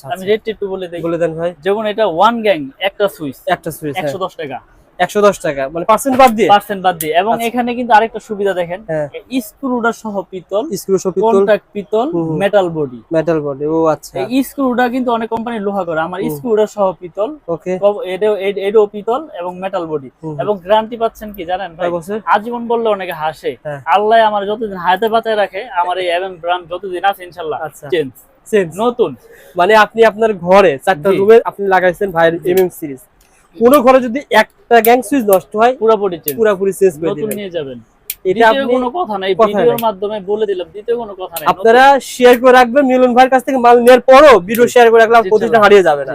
আচ্ছা আমি রেট একটু বলে দিই। বলে দেন ভাই। যেমন এটা ওয়ান গ্যাং একটা সুইচ একটা সুইচ একশো দশ টাকা। একশো দশ টাকা মানে পার্সেন্ট বাদ দিয়ে? পার্সেন্ট বাদ দিয়ে। এবং আচ্ছা। এখানে কিন্তু আরেকটা সুবিধা দেখেন হ্যাঁ। সহ পিতল স্ক্রু সহ পিতল। কন্টাক্ট পিতল। মেটাল বডি মেটাল বডি ও আচ্ছা। এই স্ক্রুটা কিন্তু অনেক কোম্পানি লোহা করে। আমার হুম। স্ক্রুডার সহ পিতল ওকে এটাও এটাও পিতল এবং মেটাল বডি এবং গ্যারান্টি পাচ্ছেন কি জানেন ভাই? আজীবন বললে অনেকে হাসে। হ্যাঁ। আল্লাহ আমার যতদিন হাতে বাঁচায় রাখে আমার এই এমএম ব্র্যান্ড যতদিন আছে ইনশাল্লাহ আচ্ছা। চেঞ্জ। নতুন। মানে আপনি আপনার ঘরে চারটা রুমে আপনি লাগাইছেন ভাইয়ের এমএম সিরিজ কোন ঘরে যদি একটা গ্যাং সুইচ নষ্ট হয় পুরোপুরি চেঞ্জ পুরোপুরি চেঞ্জ করে দিবেন। নিয়ে যাবেন। এটা দ্বিতীয় আপনি কোনো কথা নাই। ভিডিওর মাধ্যমে বলে দিলাম দ্বিতীয় কোনো কথা নাই। আপনারা শেয়ার করে রাখবেন মিলন ভাইয়ের কাছ থেকে মাল নেওয়ার পরও ভিডিও শেয়ার করে রাখলে প্রতিষ্ঠান হারিয়ে যাবে না।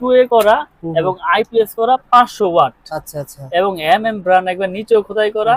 টু এ করা এবং আইপিএস করা পাঁচশো ওয়াট। আচ্ছা আচ্ছা। এবং এম এম একবার নিচেও খোদাই করা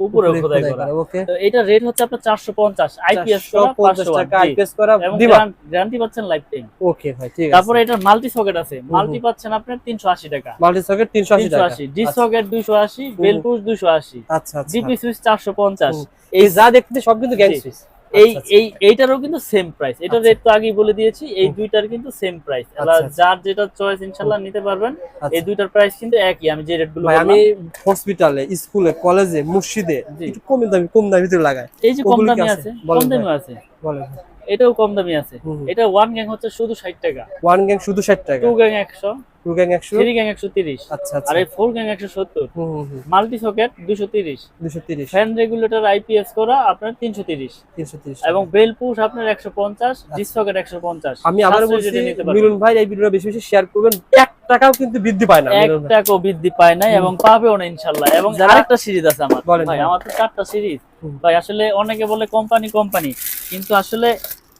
উপরেও খোদাই করা। ওকে। তো এটা রেট হচ্ছে আপনার চারশো পঞ্চাশ আইপিএস করা পঞ্চাশ পাঁচশো টাকা ওয়াট আইপিএস করা দিবা। গ্যারান্টি পাচ্ছেন লাইফ টাইম ওকে ভাই ঠিক আছে। তারপরে এটার মাল্টি সকেট আছে। মাল্টি পাচ্ছেন আপনার তিনশো আশি টাকা। মাল্টি সকেট তিনশো আশি তিনশো টাকা। আশি ডি সকেট দুইশো আশি বেল পুশ দুইশো আশি। আচ্ছা আচ্ছা। জিপি সুইচ চারশো পঞ্চাশ। হুম। এই যা দেখতে সব কিন্তু গ্যাং সুইচ এই আচ্ছা, এই এইটারও কিন্তু সেম প্রাইস এটা আচ্ছা। রেট তো আগেই বলে দিয়েছি এই দুইটার কিন্তু সেম প্রাইস আচ্ছা, আচ্ছা। যার যেটা চয়েস ইনশাল্লাহ নিতে পারবেন এই দুইটার প্রাইস কিন্তু একই আমি যে রেটগুলো ভাই বললাম। আমি হসপিটালে স্কুলে কলেজে মসজিদে। একটু কম দামি কম দামিতে লাগাই এই যে কম দামি? আছে কম দামি আছে বলেন এটাও কম দামি আছে। এটা ওয়ান গ্যাং হচ্ছে শুধু ষাট টাকা। ওয়ান গ্যাং শুধু ষাট টাকা। টু গ্যাং একশো। টু গ্যাং একশো? থ্রি গ্যাং একশো তিরিশ। আচ্ছা আর আচ্ছা এই ফোর গ্যাং একশো সত্তর। হুম হুম হুম। মাল্টি সকেট দুশো তিরিশ। দুশো তিরিশ। ফ্যান রেগুলেটর আইপিএস করা আপনার তিনশো তিরিশ। তিনশো তিরিশ এবং বেল পুশ আপনার একশো পঞ্চাশ ডিস সকেট একশো পঞ্চাশ। আমি আবার বলছি। মিলন ভাই এই ভিডিওটা বেশি বেশি শেয়ার করবেন। এক টাকাও কিন্তু বৃদ্ধি পায় না এক টাকাও বৃদ্ধি পায় নাই এবং পাবেও না ইনশাল্লাহ। এবং আরেকটা সিরিজ আছে আমার। ভাই ভাই। আমার তো চারটা সিরিজ ভাই আসলে অনেকে বলে কোম্পানি কোম্পানি কিন্তু আসলে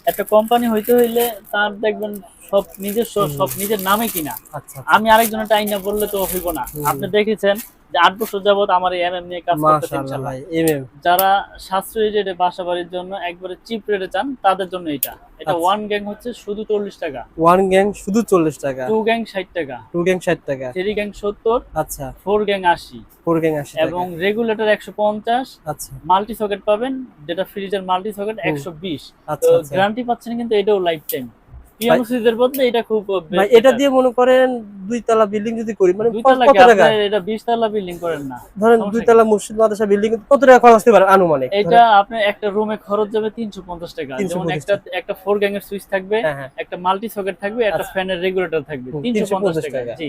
একটা কোম্পানি হইতে হইলে তার দেখবেন সব নিজস্ব সব নিজের নামে কিনা। আচ্ছা আমি আরেকজনের টাইম না বললে তো হইব না। আপনি দেখেছেন যে আট বছর যাবত আমার এই এমএম নিয়ে কাজ করতেছে এমএম যারা সাশ্রয়ী রেটে বাসা বাড়ির জন্য একবারে চিপ রেটে চান তাদের জন্য এটা। এটা আচ্ছা। ওয়ান গ্যাং হচ্ছে শুধু চল্লিশ টাকা। ওয়ান গ্যাং শুধু চল্লিশ টাকা। টু গ্যাং ষাট টাকা। টু গ্যাং ষাট টাকা। থ্রি গ্যাং সত্তর আচ্ছা। ফোর গ্যাং আশি। ফোর গ্যাং আশি টাকা। এবং রেগুলেটর একশো পঞ্চাশ আচ্ছা। মাল্টি সকেট পাবেন যেটা ফ্রিজের মাল্টি সকেট হুম। একশো বিশ। আচ্ছা তো আচ্ছা। গ্যারান্টি পাচ্ছেন কিন্তু এটাও লাইফ টাইম পিয়ানো সুইচের এটা খুব ভাই এটা দিয়ে মনে করেন দুই তলা বিল্ডিং যদি করি মানে কত টাকা? এটা বিশ তলা বিল্ডিং করেন না? ধরেন সমস্যা দুই মসজিদ মাদ্রাসা বিল্ডিং কত টাকা খরচ হতে পারে আনুমানিক? এটা আপনার একটা রুমে খরচ যাবে তিনশো পঞ্চাশ টাকা। যেমন একটা একটা ফোর গ্যাং এর সুইচ থাকবে হ্যাঁ হ্যাঁ। একটা মাল্টি সকেট থাকবে একটা আচ্ছা। ফ্যানের রেগুলেটর থাকবে তিনশো পঞ্চাশ 350 টাকা। টাকা। জি।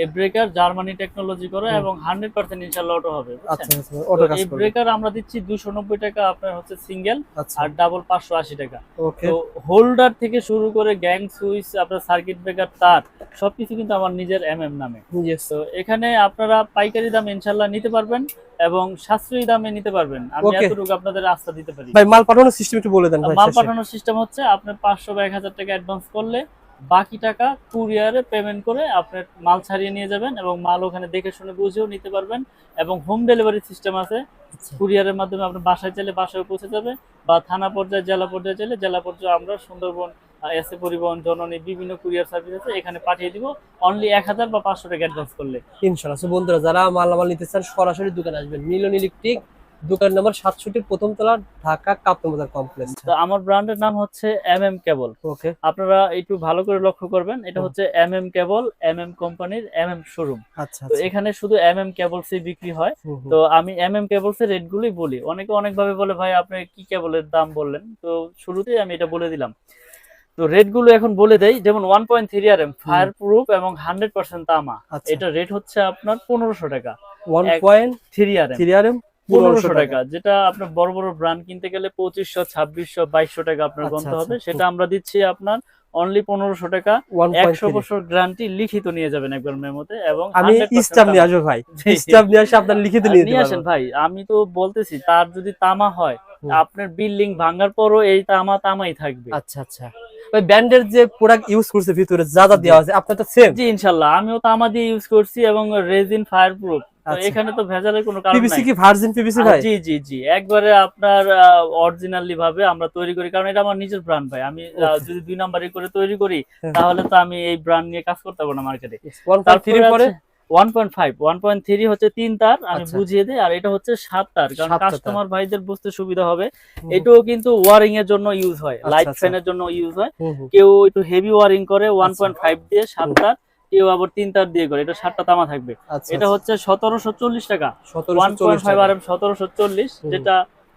এই ব্রেকার জার্মানি টেকনোলজি করে এবং হান্ড্রেড পার্সেন্ট ইনশাল্লাহ অটো হবে আচ্ছা আচ্ছা অটো তো কাজ এই ব্রেকার আমরা দিচ্ছি দুশো নব্বই টাকা আপনার হচ্ছে সিঙ্গেল আচ্ছা। আর ডাবল পাঁচশো আশি টাকা। তো হোল্ডার থেকে শুরু করে গ্যাং সুইচ আপনার সার্কিট ব্রেকার তার সবকিছু কিন্তু আমার নিজের এম এম নামে। তো এখানে আপনারা পাইকারি দাম ইনশাল্লাহ নিতে পারবেন এবং সাশ্রয়ী দামে নিতে পারবেন। আমি. এতটুকু আপনাদের আস্থা দিতে পারি। ভাই মাল পাঠানোর সিস্টেম একটু বলে দেন ভাই মাল পাঠানোর সিস্টেম হচ্ছে আপনি পাঁচশো বা এক হাজার টাকা অ্যাডভান্স করলে বাকি টাকা কুরিয়ারে পেমেন্ট করে আপনার মাল ছাড়িয়ে নিয়ে যাবেন এবং মাল ওখানে দেখে শুনে বুঝেও নিতে পারবেন এবং হোম ডেলিভারি সিস্টেম আছে। আচ্ছা। কুরিয়ারের মাধ্যমে আপনার বাসায় চাইলে বাসায় পৌঁছে যাবে বা থানা পর্যায়ে জেলা পর্যায়ে চাইলে জেলা পর্যায়ে আমরা সুন্দরবন এসে পরিবহন জননী বিভিন্ন কুরিয়ার সার্ভিস আছে এখানে পাঠিয়ে দিব। অনলি এক হাজার বা পাঁচশো টাকা অ্যাডভান্স করলে। ইনশাল্লাহ বন্ধুরা যারা মালামাল নিতে চান সরাসরি দোকানে আসবেন। মিলন ইলেকট্রিক দোকান নাম্বার সাতষট্টি প্রথম তলা ঢাকা কাপ্তবাজার কমপ্লেক্স তো আমার ব্র্যান্ডের নাম হচ্ছে এম এম কেবল। ওকে। আপনারা একটু ভালো করে লক্ষ্য করবেন এটা হচ্ছে M M cable M M কোম্পানির এম এম শোরুম। আচ্ছা তো আচ্ছা। এখানে শুধু এম এম কেবলসই বিক্রি হয়। তো আমি এম এম কেবলস এর রেট গুলোই বলি। অনেকে অনেকভাবে বলে ভাই আপনি কি কেবলের দাম বললেন? তো শুরুতেই আমি এটা বলে দিলাম। তো রেটগুলো এখন বলে দেই যেমন one point three R M fire proof এবং হান্ড্রেড পার্সেন্ট তামা। আচ্ছা। এটা রেট হচ্ছে আপনার পনেরোশো টাকা। One point three R three R M পনেরোশো টাকা। যেটা আপনার বড় বড় ব্র্যান্ড কিনতে গেলে পঁচিশশো ছাব্বিশশো বাইশশো টাকা আপনার আচ্ছা, গন্ত আচ্ছা। হবে। সেটা আমরা দিচ্ছি আপনার অনলি পনেরোশো টাকা। একশো বছর গ্যারান্টি লিখিত নিয়ে যাবেন একবার মেমোতে এবং আমি 100% নিয়ে আসব ভাই। জি। নিয়ে আসে আপনার লিখিত নিয়ে নিয়ে আসেন ভাই আমি তো বলতেছি তার যদি তামা হয় আপনার বিল্ডিং ভাঙার পরও এই তামা তামাই থাকবে। আচ্ছা আচ্ছা। ওই ব্যান্ডের যে প্রোডাক্ট ইউজ করছে ভিতরে যা যা দেওয়া আছে আপনার তো সেম জি ইনশাল্লাহ। আমিও তামা দিয়ে ইউজ করছি এবং রেজিন ফায়ার প্রুফ। এখানে তো ভেজালের কোনো কারণ পিভিসি কি ভার্জিন পিভিসি ভাই? জি জি জি। একবারে আপনার অরিজিনালি ভাবে আমরা তৈরি করি কারণ এটা আমার নিজের ব্র্যান্ড ভাই। আমি যদি দুই নাম্বারই করে তৈরি করি হ্যাঁ। তাহলে তো আমি এই ব্র্যান্ড নিয়ে কাজ করতে পারব না মার্কেটে পয়েন্ট পরে? One point five one point three হচ্ছে তিন তার আমি আচ্ছা। বুঝিয়ে দিই আর এটা হচ্ছে সাত তার কারণ কাস্টমার ভাইদের বুঝতে সুবিধা হবে। এটাও কিন্তু ওয়ারিং এর জন্য ইউজ হয় আচ্ছা, লাইট আচ্ছা। ফ্যানের জন্য ইউজ হয়। কেউ একটু হেভি ওয়ারিং করে ওয়ান আচ্ছা। পয়েন্ট ফাইভ দিয়ে সাত তার কেউ আবার তিন তার দিয়ে করে এটা সাতটা তামা থাকবে। আচ্ছা এটা হচ্ছে সতেরোশো চল্লিশ টাকা। সতেরোশো চল্লিশ যেটা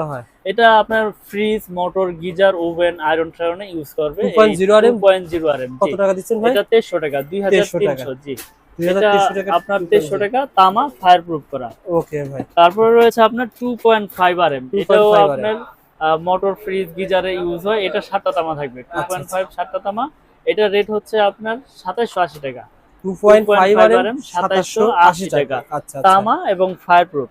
করা হয়? এটা আপনার fridge motor geyser oven iron টায়রনে use করবে। 2.0 RM? Point zero R M কত টাকা দিচ্ছেন ভাই? এটা টাকা 2300 জি। আপনার টাকা তামা ফায়ার প্রুফ করা। ওকে ভাই। তারপরে রয়েছে আপনার two point five R M এটাও আপনার মোটর ফ্রিজ গিজারে ইউজ হয় এটা সাতটা তামা থাকবে। টু পয়েন্ট ফাইভ সাতটা তামা এটা রেট হচ্ছে আপনার সাতাশশো আশি টাকা। Two point five R M সাতাশশো আশি টাকা। আচ্ছা আচ্ছা। তামা এবং ফায়ার প্রুফ।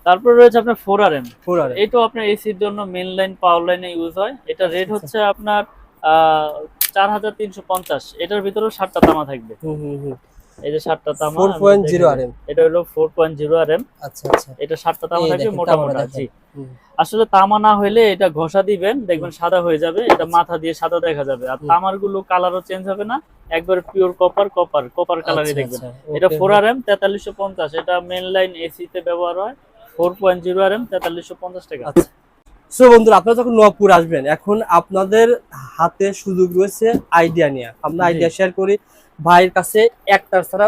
তারপর রয়েছে আপনার four R M four R এটাও আপনার এসির জন্য মেন লাইন পাওয়ার লাইনে ইউজ হয়। এটা রেট আচ্ছা। হচ্ছে আপনার চার হাজার তিনশো পঞ্চাশ। এটার ভিতরেও তামা থাকবে। হুম হুম হুম। এই যে সাতটা তামা four point zero R M এটা হলো four point zero R M আচ্ছা আচ্ছা। এটা সাতটা তামা থাকবে মোটা মোটা। জি। আসলে তামা না এটা ঘষা দিবেন দেখবেন সাদা হয়ে যাবে এটা মাথা দিয়ে সাদা দেখা যাবে। আর তামারগুলো কালারও চেঞ্জ হবে না একবারে পিওর কপার কপার কপার কালারই আচ্ছা, দেখবেন। আচ্ছা, এটা ফোর আর এম তেতাল্লিশশো পঞ্চাশ। এটা মেন লাইন এসি তে ব্যবহার হয়। Four point zero R M তেতাল্লিশশো পঞ্চাশ টাকা। আচ্ছা। সো বন্ধুরা আপনারা যখন আসবেন এখন আপনাদের হাতে সুযোগ রয়েছে আইডিয়া নিয়ে। আমরা আইডিয়া শেয়ার করি। ভাইয়ের কাছে একটার ছাড়া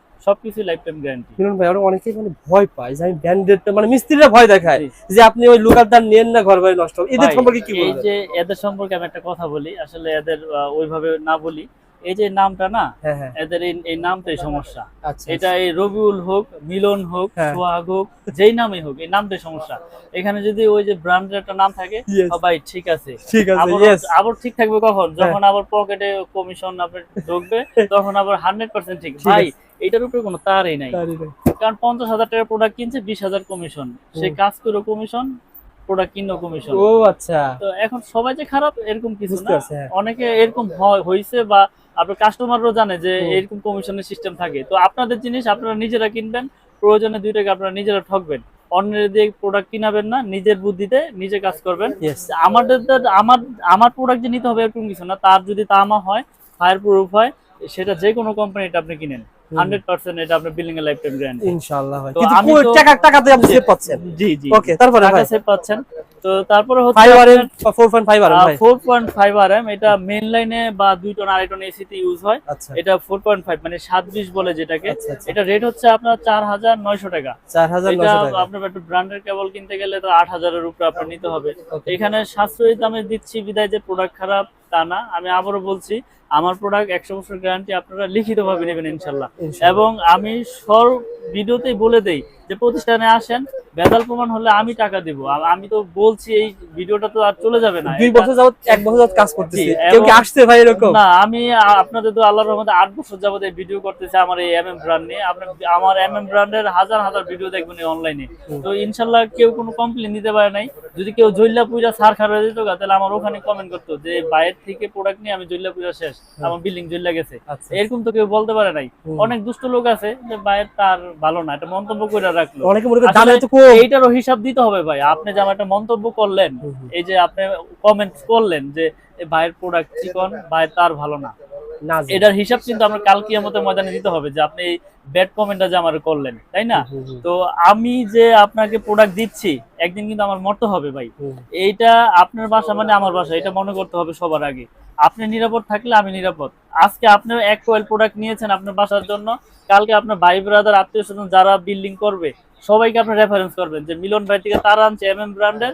সবকিছু লাইফ টাইম গ্যারান্টি মিলন ভাই আমরা অনেকেই মানে ভয় পায় যে আমি ব্র্যান্ডেড মানে মিস্ত্রিরা ভয় দেখায় যে আপনি ওই লোকাল দাম নেন না ঘর বাড়ি নষ্ট এদের সম্পর্কে কি এই যে এদের সম্পর্কে আমি একটা কথা বলি আসলে এদের ওইভাবে না বলি। এই যে নামটা না হ্যাঁ হ্যাঁ। এদের এই- নামটাই সমস্যা। আচ্ছা এটা এই রবিউল হোক মিলন হোক হ্যাঁ। সোহাগ হোক যেই নামই হোক এই নামটাই সমস্যা। এখানে যদি ওই যে ব্র্যান্ডের একটা নাম থাকে. ভাই ঠিক আছে। ঠিক আছে আবার আবার ঠিক থাকবে কখন। যখন আবার পকেটে কমিশন আপনার ঢুকবে তখন আবার হান্ড্রেড পার্সেন্ট ঠিক। ভাই। এটার উপরে কোনো তারই নাই। কারণ পঞ্চাশ হাজার টাকার প্রোডাক্ট কিনছে বিশ হাজার কমিশন সে কাজ করে কমিশন প্রোডাক্ট কিনো কমিশন ও আচ্ছা। তো এখন সবাই যে খারাপ এরকম কিছু না। হ্যাঁ। অনেকে এরকম বা আপনার জানে যে এরকম কমিশনের সিস্টেম থাকে। তো আপনাদের জিনিস আপনারা নিজেরা কিনবেন প্রয়োজনে দুই টাকা আপনারা নিজেরা ঠকবেন। অন্যের দিয়ে প্রোডাক্ট কিনাবেন না নিজের বুদ্ধিতে নিজে কাজ করবেন। আমাদের আমার আমার প্রোডাক্ট যে নিতে হবে এরকম কিছু না। তার যদি তামা হয় ফায়ার প্রুফ হয় সেটা যে কোনো কোম্পানিটা আপনি কিনেন। হান্ড্রেড পার্সেন্ট এটা আপনার বিলিং এর লাইফ টাইম গ্যারান্টি ইনশাআল্লাহ ভাই। কিন্তু টাকা টাকাতে আপনি সেভ পাচ্ছেন? জি জি। ওকে তারপরে টাকা সেভ পাচ্ছেন। তো তারপরে হচ্ছে ভাই এটা লাইনে বা টন আড়াই টন এসিতে ইউজ হয়। আচ্ছা। এটা ফোর পয়েন্ট ফাইভ মানে সাত বিশ বলে যেটাকে। আচ্ছা আচ্ছা। এটা রেট হচ্ছে আপনার টাকা। আপনার একটা ব্র্যান্ডের কেবল কিনতে গেলে তো উপরে আপনার নিতে হবে। এখানে সাশ্রয়ী দামে দিচ্ছি বিদায় যে প্রোডাক্ট খারাপ তা না। আমি আবারও বলছি আমার প্রোডাক্ট একশো বছর গ্যারান্টি আপনারা লিখিতভাবে নেবেন ইনশাল্লাহ। এবং আমি সর ভিডিওতেই বলে দেই যে প্রতিষ্ঠানে আসেন বেদাল প্রমাণ হলে আমি টাকা দিব। আর আমি তো বলছি এই ভিডিওটা তো আর চলে যাবে না। দুই বছর যাবত এক বছর যাবত কাজ করতেছি। কেউ কি আসছে ভাই এরকম? না আমি আপনাদের তো আল্লাহর রহমতে আট বছর যাবত এই ভিডিও করতেছি আমার এই এম এম ব্র্যান্ড নিয়ে। আপনি আমার এম এম ব্র্যান্ডের হাজার হাজার ভিডিও দেখবেন অনলাইনে তো ইনশাল্লাহ কেউ কোনো কমপ্লেন দিতে পারে নাই। যদি কেউ জৈল্লা পুজা সার খার হয়ে যেত তাহলে আমার ওখানে কমেন্ট করতো যে বাইরের থেকে প্রোডাক্ট নিয়ে আমি জৈল্লা পুজা শেষ। আমার বিল্ডিং জৈল্লা গেছে। আচ্ছা। এরকম তো কেউ বলতে পারে নাই। অনেক দুষ্ট লোক আছে যে বাইরের তার ভালো না। এটা মন্তব্য করে রাখল অনেকে মনে করে দাম এত কম এইটারও হিসাব দিতে হবে ভাই আপনি যেমন একটা মন্তব্য করলেন। এই যে আপনি কমেন্ট করলেন যে ভাইয়ের প্রোডাক্ট চিকন ভাই তার ভালো না। এটার হিসাব কিন্তু আমরা কাল কিয়ামতের ময়দানে দিতে হবে যে আপনি এই ব্যাড কমেন্টটা যে আমার করলেন তাই না? তো আমি যে আপনাকে প্রোডাক্ট দিচ্ছি একদিন কিন্তু আমার মরতে হবে ভাই। এইটা আপনার বাসা মানে আমার বাসা এটা মনে করতে হবে সবার আগে। আপনি নিরাপদ থাকলে আমি নিরাপদ। আজকে আপনি এক কোয়েল প্রোডাক্ট নিয়েছেন আপনার বাসার জন্য কালকে আপনার ভাই ব্রাদার আত্মীয় স্বজন যারা বিল্ডিং করবে সবাইকে আপনি রেফারেন্স করবেন যে মিলন ভাই থেকে তারা আনছে এম এম ব্র্যান্ডের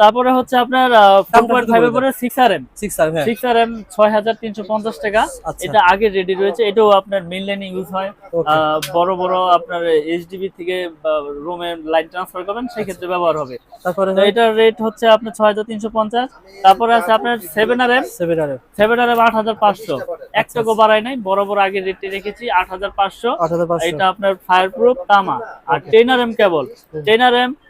তারপরে হচ্ছে আপনার পরে six R M six R six R M ছয় হাজার তিনশো পঞ্চাশ টাকা। আচ্ছা। এটা আগে রেডি রয়েছে। এটাও আপনার মেন লাইনে ইউজ হয়। বড় বড় আপনার এইচডিবি থেকে রুমে লাইন ট্রান্সফার করবেন সেক্ষেত্রে ব্যবহার হবে। তারপরে এটার রেট হচ্ছে আপনার ছয় হাজার তিনশো পঞ্চাশ। তারপরে আছে আপনার seven R M seven R M seven R M আট হাজার পাঁচশো এক টাকা বাড়ায় নাই বড় বড় আগে রেটটি রেখেছি আট হাজার পাঁচশো। আট হাজার পাঁচশো। এটা আপনার ফায়ার প্রুফ তামা। আর ten R M cable ten R M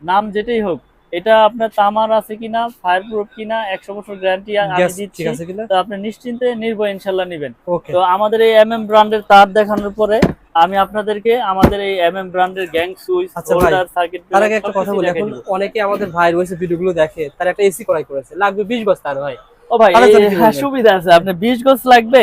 নাম যেটাই হোক এটা আপনার তামার আছে কিনা ফায়ার প্রুফ কিনা একশো বছর গ্যারান্টি আমি দিচ্ছি তো আপনি নিশ্চিন্তে নির্ভয় ইনশাল্লাহ নেবেন। তো আমাদের এই এম এম ব্র্যান্ডের তার দেখানোর পরে আমি আপনাদেরকে আমাদের এই এম এম ব্র্যান্ডের গ্যাং সুইচ হোল্ডার সার্কিট তার আগে একটা কথা বলি এখন অনেকে আমাদের ভাইয়ের ওয়েসে ভিডিওগুলো দেখে তার একটা এসি করাই করেছে লাগবে বিশ গজ তার ভাই। ও ভাই হ্যাঁ, সুবিধা আছে আপনি বিশ গজ লাগবে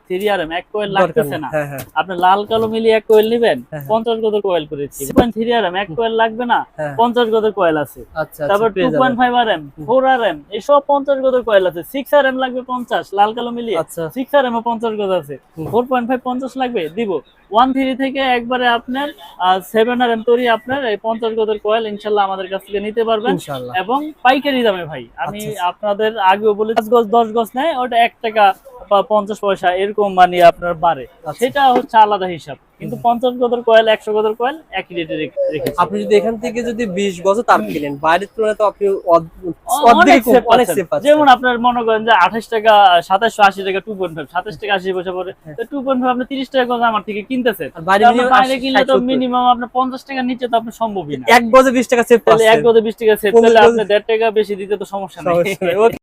থ্রি আর এম এক কোয়েল লাগতেছে না। হ্যাঁ হ্যাঁ। আপনি লাল কালো মিলিয়ে এক কোয়েল নেবেন হ্যাঁ। পঞ্চাশ গদের কোয়েল করেছি। পয়েন্ট থ্রি আর এম এক কোয়েল লাগবে না পঞ্চাশ কোয়েল আছে। আচ্ছা তারপর আচ্ছা two point five R M four R M এইসব পঞ্চাশ কয়েল আছে। সিক্স আর এম লাগবে পঞ্চাশ লাল কালো মিলিয়ে। সিক্স আর এম পঞ্চাশ আছে। ফোর পয়েন্ট ফাইভ পঞ্চাশ লাগবে দিব। ওয়ান থ্রি থেকে একবারে আপনার সেভেন আর এম তৈরি আপনার এই পঞ্চাশ গদের কয়েল ইনশাল্লাহ আমাদের কাছ থেকে নিতে পারবেন। এবং পাইকারি দামে ভাই আমি আচ্ছা। আপনাদের আগেও বলে পাঁচ গজ দশ গজ নেয় ওটা এক টাকা পঞ্চাশ পয়সা এরকম মানে আপনার বাড়ে। আচ্ছা। সেটা হচ্ছে আলাদা হিসাব। কিন্তু পঞ্চাশ গদের কয়েল একশো গদের কয়েল একই রেটে রেখেছি। আপনি যদি এখান থেকে যদি বিশ গজ তার কিনেন বাইরের তুলনায় তো আপনি যেমন আপনার মনে করেন যে আঠাশ টাকা সাতাশশো আশি টাকা টু পয়েন্ট ফাইভ সাতাশ টাকা আশি পয়সা পরে। টু পয়েন্ট ফাইভ আপনি তিরিশ টাকা করে আমার থেকে কিনতেছেন। আর বাইরে তো আপনার minimum বাইরে 80, কিনলে তো মিনিমাম আপনার পঞ্চাশ টাকার নিচে তো আপনার সম্ভবই না। এক গজে বিশ টাকা সেভ তাহলে এক গদে বিশ টাকা সেভ গজে- আপনি দেড় টাকা বেশি দিতে তো সমস্যা নেই।